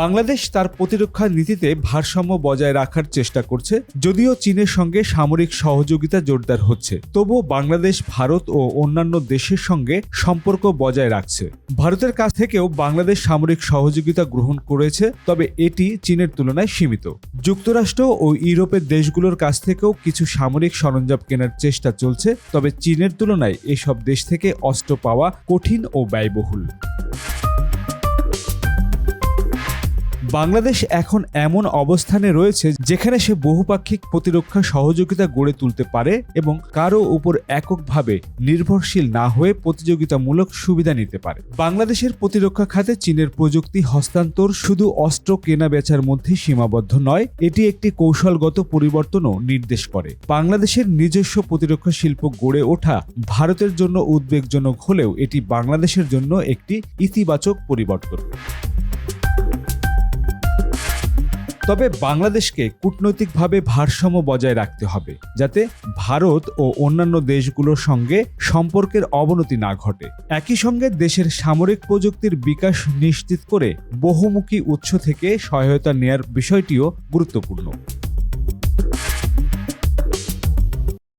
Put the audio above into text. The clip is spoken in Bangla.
বাংলাদেশ তার প্রতিরক্ষা নীতিতে ভারসাম্য বজায় রাখার চেষ্টা করছে, যদিও চীনের সঙ্গে সামরিক সহযোগিতা জোরদার হচ্ছে। তবুও বাংলাদেশ, ভারত ও অন্যান্য দেশের সঙ্গে সম্পর্ক বজায় রাখছে। ভারতের কাছ থেকেও বাংলাদেশ সামরিক সহযোগিতা গ্রহণ করেছে, তবে এটি চীনের তুলনায় সীমিত। যুক্তরাষ্ট্র ও ইউরোপের দেশগুলোর কাছ থেকেও কিছু সামরিক সরঞ্জাম কেনার চেষ্টা চলছে, তবে চীনের তুলনায় এসব দেশ থেকে অস্ত্র পাওয়া কঠিন ও ব্যয়বহুল। বাংলাদেশ এখন এমন অবস্থানে রয়েছে যেখানে সে বহুপাক্ষিক প্রতিরক্ষা সহযোগিতা গড়ে তুলতে পারে এবং কারও উপর এককভাবে নির্ভরশীল না হয়ে প্রতিযোগিতামূলক সুবিধা নিতে পারে। বাংলাদেশের প্রতিরক্ষা খাতে চীনের প্রযুক্তি হস্তান্তর শুধু অস্ত্র কেনা বেচার মধ্যে সীমাবদ্ধ নয়, এটি একটি কৌশলগত পরিবর্তনও নির্দেশ করে। বাংলাদেশের নিজস্ব প্রতিরক্ষা শিল্প গড়ে ওঠা ভারতের জন্য উদ্বেগজনক হলেও এটি বাংলাদেশের জন্য একটি ইতিবাচক পরিবর্তন। তবে বাংলাদেশকে কূটনৈতিকভাবে ভারসাম্য বজায় রাখতে হবে, যাতে ভারত ও অন্যান্য দেশগুলোর সঙ্গে সম্পর্কের অবনতি না ঘটে। একই সঙ্গে দেশের সামরিক প্রযুক্তির বিকাশ নিশ্চিত করে বহুমুখী উৎস থেকে সহায়তা নেয়ার বিষয়টিও গুরুত্বপূর্ণ।